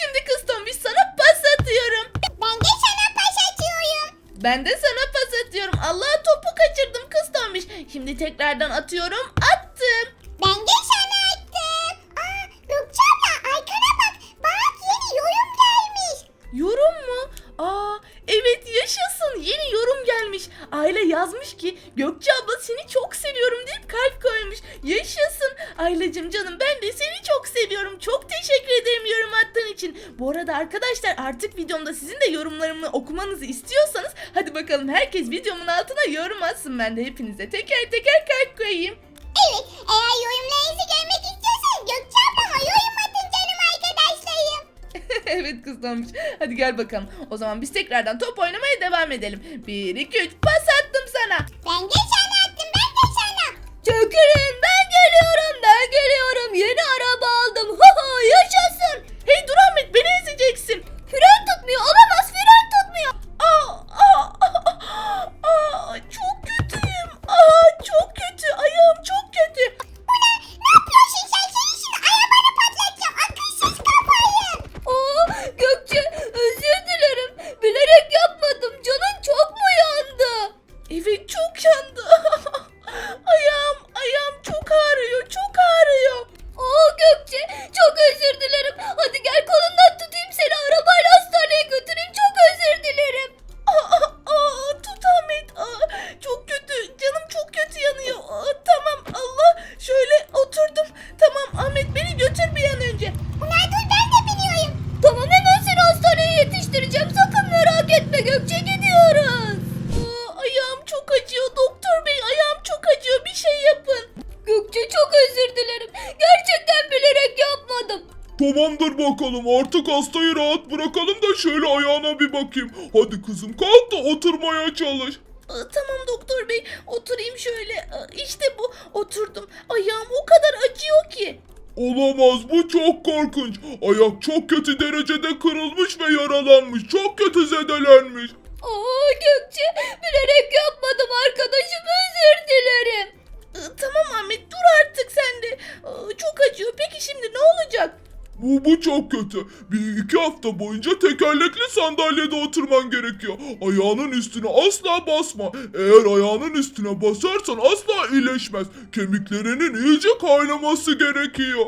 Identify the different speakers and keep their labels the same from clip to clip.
Speaker 1: şimdi kız tombiş sana pas atıyorum.
Speaker 2: Ben de sana pas atıyorum.
Speaker 1: Ben de sana pas atıyorum. Allah topu kaçırdım kız tombiş. Şimdi tekrardan atıyorum. Attım. Bu arada arkadaşlar artık videomda sizin de yorumlarımı okumanızı istiyorsanız hadi bakalım herkes videomun altına yorum atsın. Ben de hepinize teker teker kalp koyayım.
Speaker 2: Evet eğer yorumlarınızı görmek istiyorsanız Gökçe ablama yorum atın canım arkadaşlarım.
Speaker 1: evet kızlanmış. Hadi gel bakalım. O zaman biz tekrardan top oynamaya devam edelim. 1 2 3 pas attım sana.
Speaker 2: Ben de sana attım ben de sana.
Speaker 1: Çökülün
Speaker 3: Tamamdır bakalım artık hastayı rahat bırakalım da şöyle ayağına bir bakayım. Hadi kızım kalk da oturmaya çalış.
Speaker 1: Aa, tamam doktor bey oturayım şöyle. Aa, İşte bu oturdum. Ayağım o kadar acıyor ki.
Speaker 3: Olamaz bu çok korkunç. Ayak çok kötü derecede kırılmış ve yaralanmış. Çok kötü zedelenmiş.
Speaker 1: Aa Gökçe çok
Speaker 3: kötü. Bir iki hafta boyunca tekerlekli sandalyede oturman gerekiyor. Ayağının üstüne asla basma. Eğer ayağının üstüne basarsan asla iyileşmez. Kemiklerinin iyice kaynaması gerekiyor.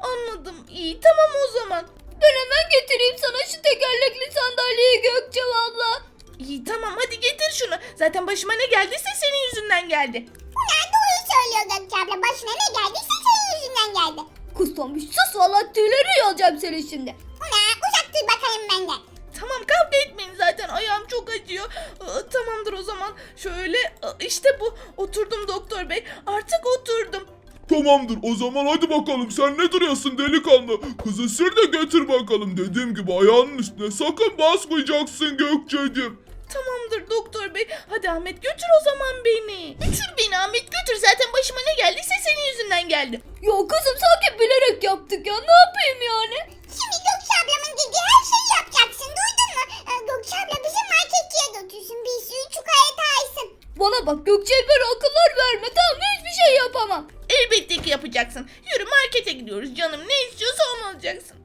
Speaker 1: Anladım. İyi tamam o zaman. Ben hemen getireyim sana şu tekerlekli sandalyeyi Gökçe abla. İyi tamam hadi getir şunu. Zaten başıma ne geldiyse senin yüzünden geldi.
Speaker 2: Ulan doğru söylüyor Gökçe abla başına ne geldiyse senin yüzünden geldi.
Speaker 1: Kız tombiş sus valla tüyleri yolacağım senin şimdi.
Speaker 2: Ulan uzak dur bakalım benden.
Speaker 1: Tamam kavga etmeyin zaten ayağım çok acıyor. Aa, tamamdır o zaman. Şöyle aa, işte bu. Oturdum doktor bey. Artık oturdum.
Speaker 3: Tamamdır o zaman hadi bakalım sen ne duruyorsun delikanlı. Kızı sür de götür bakalım. Dediğim gibi ayağının üstüne sakın basmayacaksın Gökçe'cim.
Speaker 1: Tamamdır doktor bey. Hadi Ahmet götür o zaman beni. Götür beni Ahmet götür. Zaten başıma ne geldiyse senin yüzünden geldi. Ya kızım sanki bilerek yaptık ya. Ne yapayım yani?
Speaker 2: Şimdi Gökçe ablamın dediği her şeyi yapacaksın duydun mu? Ee, Gökçe abla bizi marketçiye götürsün bir sürü çikolata alsın.
Speaker 1: Bana bak Gökçe'ye böyle akıllar verme tamam? Hiçbir şey yapamam. Elbette ki yapacaksın. Yürü markete gidiyoruz canım. Ne istiyorsa onu alacaksın.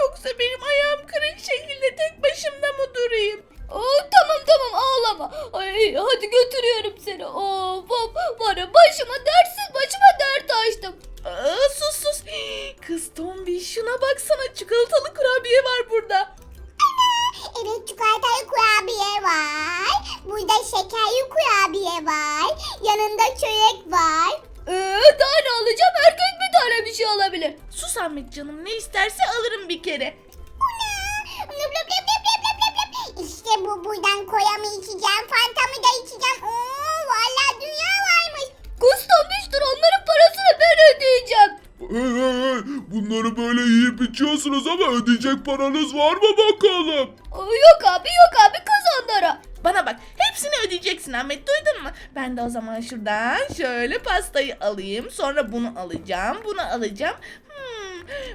Speaker 1: Yoksa benim Ahmet canım ne isterse alırım bir kere.
Speaker 2: Blub blub blub blub blub blub blub blub. İşte bu buradan koyamı içeceğim. Fantamı da içeceğim. Oo vallahi dünya varmış.
Speaker 1: Tombiş dur onların parasını ben ödeyeceğim.
Speaker 3: Hey hey hey bunları böyle yiyip içiyorsunuz ama ödeyecek paranız var mı bakalım?
Speaker 1: Aa, Yok abi yok abi kız onlara. Bana bak hepsini ödeyeceksin Ahmet duydun mu? Ben de o zaman şuradan şöyle pastayı alayım. Sonra bunu alacağım bunu alacağım. Hmm,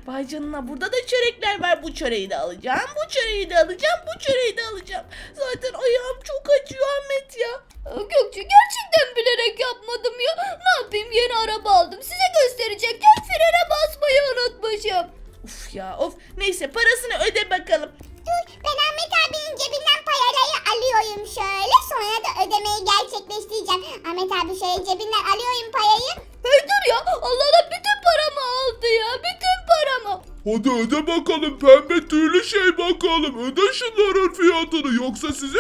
Speaker 1: vay canına burada da çörekler var. Bu çöreği de alacağım. Bu çöreği de alacağım. Bu çöreği de alacağım. Zaten ayağım çok acıyor Ahmet ya. Gökçe gerçekten bilerek yapmadım ya. Ne yapayım yeni araba aldım. Size gösterecekken frene basmayı unutmuşum. Uf ya of. Neyse parasını öde bakalım.
Speaker 2: Dur ben Ahmet abinin cebinden paraları alıyorum şöyle. Sonra da ödemeyi gerçekleştireceğim. Ahmet abi şöyle cebinden alıyorum
Speaker 3: Hadi öde bakalım pembe tüylü şey bakalım. Öde şunların fiyatını yoksa sizi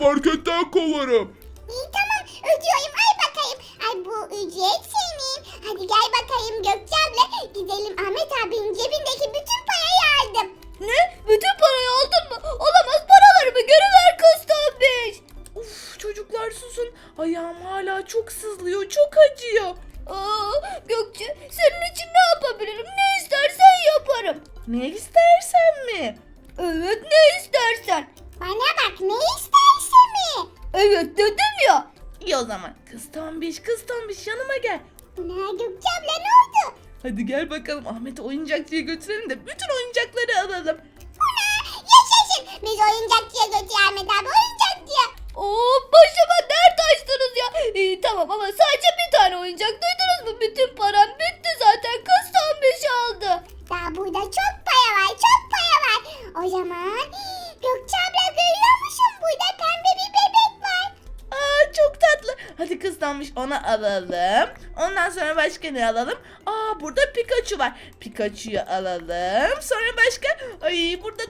Speaker 3: marketten kovarım.
Speaker 2: İyi tamam ödüyorum al bakayım. Ay bu ücret senin. Hadi gel bakayım Gökçe abla. Gidelim Ahmet abinin cebindeki bütün parayı aldım.
Speaker 1: Ne? Bütün parayı aldın mı? Olamaz paralarımı geri ver kız tombiş. Uf çocuklar susun. Ayağım hala çok sızlıyor. Çok acıyor. Aa, Gökçe senin için ne yapabilirim? Ne istersen yaparım. Ne istersen mi? Evet ne istersen.
Speaker 2: Bana bak ne isterse mi?
Speaker 1: Evet dedim ya. İyi o zaman. Kız tombiş kız tombiş yanıma gel.
Speaker 2: Ana Gökçe abla ne oldu?
Speaker 1: Hadi gel bakalım Ahmet'i oyuncakçıya götürelim de bütün oyuncakları alalım.
Speaker 2: Ana yaşasın. Biz oyuncakçıya götür Ahmet abi oyuncakçıya.
Speaker 1: Oo başıma dert açtınız ya. İyi tamam ama sadece bir tane oyuncak duydunuz mu? Bütün param bitti zaten. Kız tombiş aldı.
Speaker 2: Daha burada çok para var çok para var. O zaman Gökçe abla görüyor musun? Burada pembe bir bebek var.
Speaker 1: Aa çok tatlı. Hadi kız tombiş onu alalım. Ondan sonra başka alalım? Aa burada Pikachu var. Pikachu'yu alalım. Sonra başka? Ay burada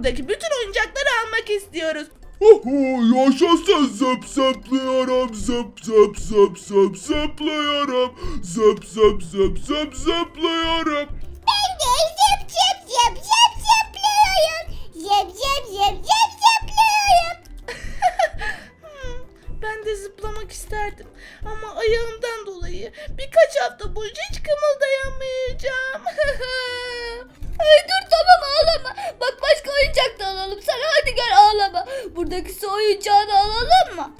Speaker 1: buradaki bütün oyuncakları almak istiyoruz.
Speaker 3: Oho yaşasın zıp zıplıyorum zıp zıp zıp zıp zıplıyorum zıp zıp zıp zıp zıplıyorum.
Speaker 2: Ben de zıp zıp zıp zıp zıplıyorum. Zıp zıp zıp zıp zıplıyorum.
Speaker 1: Hmm, ben de zıplamak isterdim. Ama ayağımdan dolayı birkaç hafta boyunca hiç kımıldayamayacağım. Ay dur tamam ağlama. Bak başka oyuncak da alalım sana. Hadi gel ağlama. Buradaki su oyuncağını alalım mı?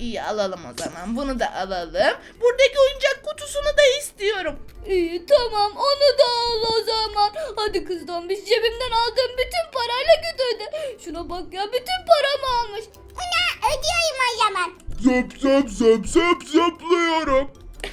Speaker 1: iyi alalım o zaman. Bunu da alalım. Buradaki oyuncak kutusunu da istiyorum. İyi tamam onu da al o zaman. Hadi kızdan biz cebimden aldığım bütün parayla git öde. Şuna bak ya bütün paramı almış.
Speaker 2: Ana ödüyorum o zaman.
Speaker 3: Zıp zıp zıp zıp zıplıyorum.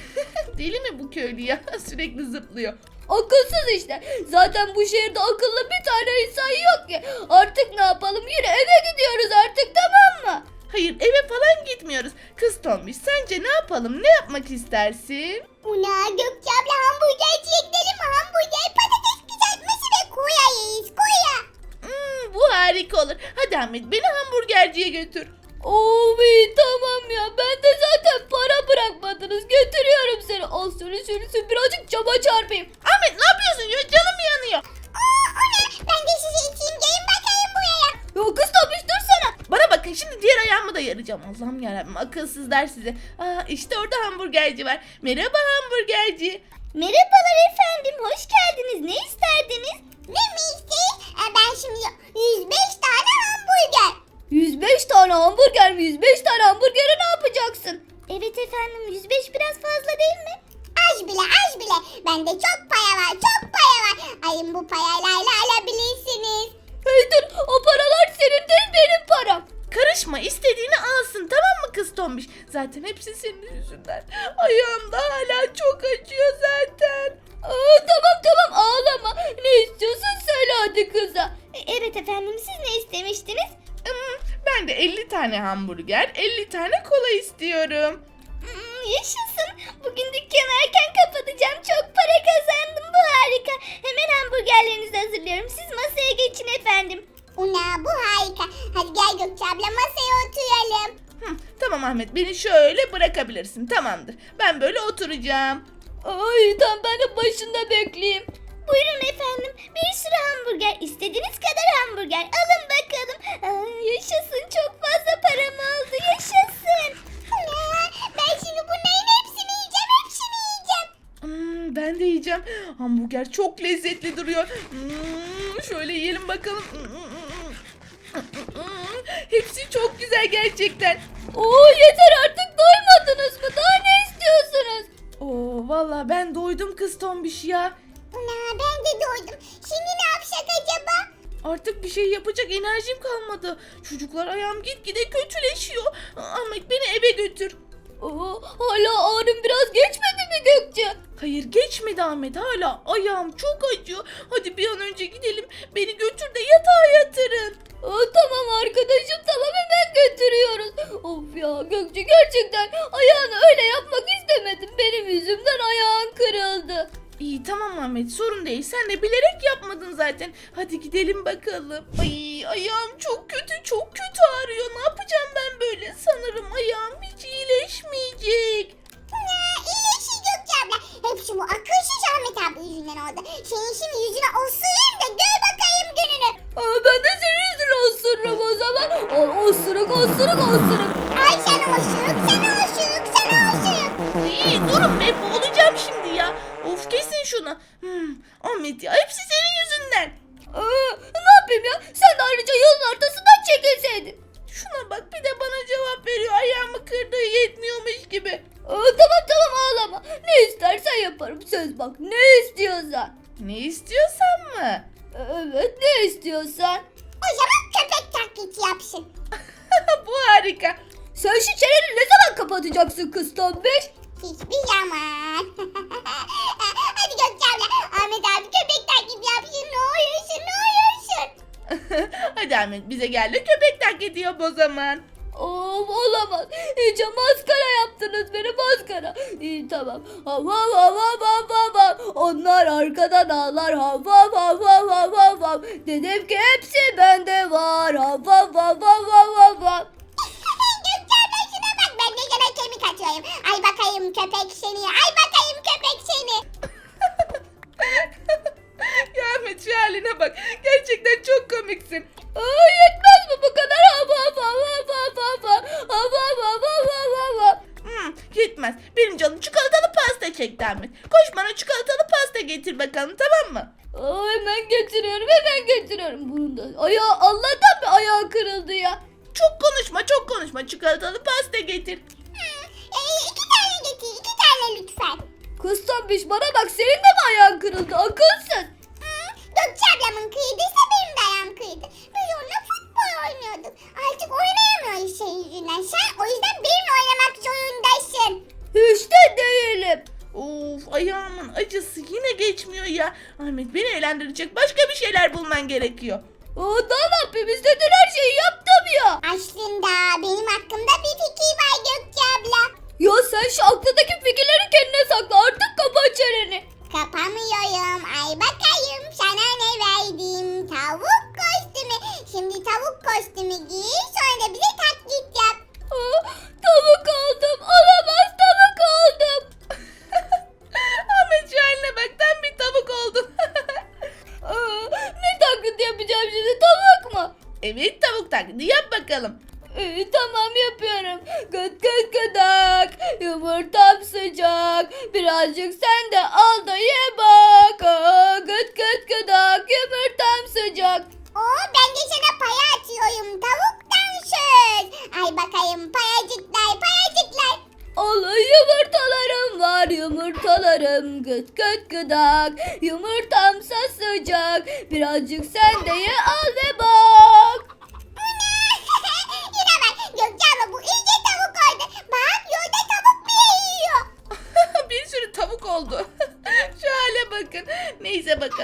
Speaker 1: Deli mi bu köylü ya? Sürekli zıplıyor. Akılsız işte. Zaten bu şehirde akıllı bir tane insan yok ki. Artık ne yapalım? Yine eve gidiyoruz artık tamam mı? Hayır eve falan gitmiyoruz. Kız Tombiş sence ne yapalım? Ne yapmak istersin?
Speaker 2: Una Gökçe abla hamburgerciye gidelim mi? Hamburger patates kızartması ve koya yiyiz koya.
Speaker 1: Hmm, bu harika olur. Hadi Ahmet beni hamburgerciye götür. Oo iyi tamam ya. Ben de zaten para bırakmadınız. Götürüyorum seni. Al şöyle şöyle birazcık cama çarpayım. Ahmet ne yapıyorsun ya? Canım yanıyor.
Speaker 2: Aa ona ben de size içeyim gelin bakayım buraya.
Speaker 1: Ya kız dursana. Bana bakın şimdi diğer ayağımı da yarayacağım. Allah'ım yarabbim akılsızlar size. Aa, işte orada hamburgerci var. Merhaba hamburgerci.
Speaker 2: Merhabalar efendim hoş geldiniz ne isterdiniz? Ne mi isteyiz? Ee, ben şimdi 105 tane hamburger.
Speaker 1: 105 tane hamburger mi? 105 tane hamburgere ne yapacaksın?
Speaker 2: Evet efendim 105 biraz fazla değil mi? Az bile az bile. Bende çok para var çok para var. Ayın bu paralarla alabilirsiniz.
Speaker 1: Hey dur o paralar senin değil benim param. Karışma istediğini alsın tamam mı kız tombiş? Zaten hepsi senin yüzünden. Ayağım da hala çok acıyor zaten. Aa, tamam tamam ağlama. Ne istiyorsun söyle hadi kıza.
Speaker 2: Evet efendim siz ne istemiştiniz?
Speaker 1: Hmm, ben de 50 tane hamburger, 50 tane kola istiyorum.
Speaker 2: Hmm, yaşasın. Bugün dükkanı erken kapatacağım. Çok para kazandım. Bu harika. Hemen hamburgerlerinizi hazırlıyorum. Siz masaya geçin efendim. Una bu harika. Hadi gel Gökçe abla masaya oturalım.
Speaker 1: Hı, tamam Ahmet beni şöyle bırakabilirsin tamamdır. Ben böyle oturacağım. Ay tamam ben de başında bekleyeyim.
Speaker 2: Buyurun efendim. Bir sürü hamburger. İstediğiniz kadar hamburger. Alın bakalım. Aa, yaşasın. Çok fazla param oldu. Yaşasın. Ana, ben şimdi bunların hepsini yiyeceğim. Hepsini yiyeceğim.
Speaker 1: Hmm, ben de yiyeceğim. Hamburger çok lezzetli duruyor. Hmm, şöyle yiyelim bakalım. Hmm, hmm, hmm. gerçekten. Oo yeter artık doymadınız mı? Daha ne istiyorsunuz? Oo valla ben doydum kız tombiş ya.
Speaker 2: Ana ben de doydum. Şimdi ne yapsak acaba?
Speaker 1: Artık bir şey yapacak enerjim kalmadı. Çocuklar ayağım gitgide kötüleşiyor. Ahmet beni eve götür. Oo, hala ağrım biraz geçmedi mi Gökçe? Hayır geçmedi Ahmet hala ayağım çok acıyor. Hadi bir an önce gidelim beni götür de yatağa yatırın. tamam arkadaşım tamam hemen götürüyoruz. Of ya Gökçe gerçekten ayağını öyle yapmak istemedim. Benim yüzümden ayağın kırıldı. İyi tamam Ahmet sorun değil. Sen de bilerek yapmadın zaten. Hadi gidelim bakalım. Ay ayağım çok kötü çok kötü ağrıyor. Ne yapacağım ben böyle? Sanırım ayağım hiç iyileşmeyecek.
Speaker 2: Ana iyileşir Gökçe abla. Hepsi bu akılsız Abi yüzünden oldu. Senin şimdi yüzüne osurayım da gör bakayım gününü.
Speaker 1: Aa, ben de senin yüzünü osururum o zaman. O, osuruk osuruk osuruk.
Speaker 2: Ay sen osuruk, sen osuruk, sen osuruk.
Speaker 1: İyi durun be boğulacağım şimdi ya. Of kesin şunu. Hmm, Ahmet ya hepsi senin yüzünden. ne bak. Ne istiyorsan. Ne istiyorsan mı? Evet ne istiyorsan.
Speaker 2: O zaman köpek taklidi yapsın.
Speaker 1: Bu harika. Sen şu çeneni ne zaman kapatacaksın kız tombiş?
Speaker 2: Hiçbir zaman. Hadi Gökçe abla. Ahmet abi köpek taklidi yapsın. Ne olursun ne olursun.
Speaker 1: Hadi Ahmet bize gel de köpek taklidi yap o zaman. Of olamaz. İyice maskara yaptınız beni maskara. İyi tamam. Hav hav hav hav. Onlar arkadan ağlar. Hav hav hav hav hav hav. Dedim ki hepsi bende var. Hav hav hav hav hav hav hav.
Speaker 2: Gökçe abla şuna bak. Ben. Ay bakayım köpek seni. Ay bakayım köpek seni.
Speaker 1: Bakalım tamam mı? Aa, hemen getiriyorum hemen getiriyorum. Bunun da ayağı Allah'tan bir ayağı kırıldı ya. Çok konuşma çok konuşma çikolatalı pasta getir.
Speaker 2: Ee, iki tane getir. iki tane lütfen.
Speaker 1: Kız tombiş bana bak senin de mi ayağın kırıldı akılsız.
Speaker 2: Hı, Gökçe ablamın kıydıysa benim de ayağım kıydı. Biz onunla futbol oynuyorduk. Artık oynayamıyoruz senin yüzünden. Sen o yüzden benimle oynamak zorundasın.
Speaker 1: Hiç de değilim. Of ayağımın acısı yine geçmiyor ya. Ahmet beni eğlendirecek başka bir şeyler bulman gerekiyor. Aa, daha ne yapayım istediğin her şeyi yaptım ya.
Speaker 2: Aslında benim hakkımda bir fikir var Gökçe abla.
Speaker 1: Birazcık sen de al da ye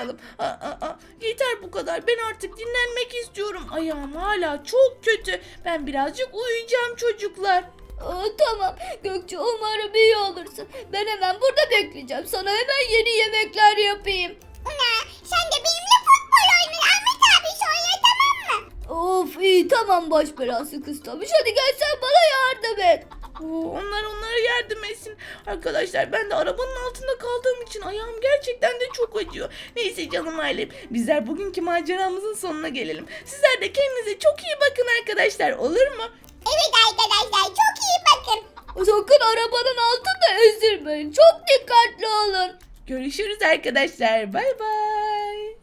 Speaker 1: Bakalım aa, aa, aa. Yeter bu kadar. Ben artık dinlenmek istiyorum. Ayağım hala çok kötü. Ben birazcık uyuyacağım çocuklar. Tamam. Gökçe umarım iyi olursun. Ben hemen burada bekleyeceğim. Sana hemen yeni yemekler yapayım.
Speaker 2: Una sen de benimle futbol oyna. Ahmet abi söyle tamam mı?
Speaker 1: Of iyi. Tamam baş belası kız. Tamış. Hadi gel sen bana yardım et. Onlar onlara yardım etsin. Arkadaşlar ben de arabanın altında kaldığım için ayağım gerçekten de çok acıyor. Neyse canım ailem. Bizler bugünkü maceramızın sonuna gelelim. Sizler de kendinize çok iyi bakın arkadaşlar. Olur mu?
Speaker 2: Evet arkadaşlar çok iyi bakın.
Speaker 1: Sakın arabanın altında ezilmeyin. Çok dikkatli olun. Görüşürüz arkadaşlar. Bay bay.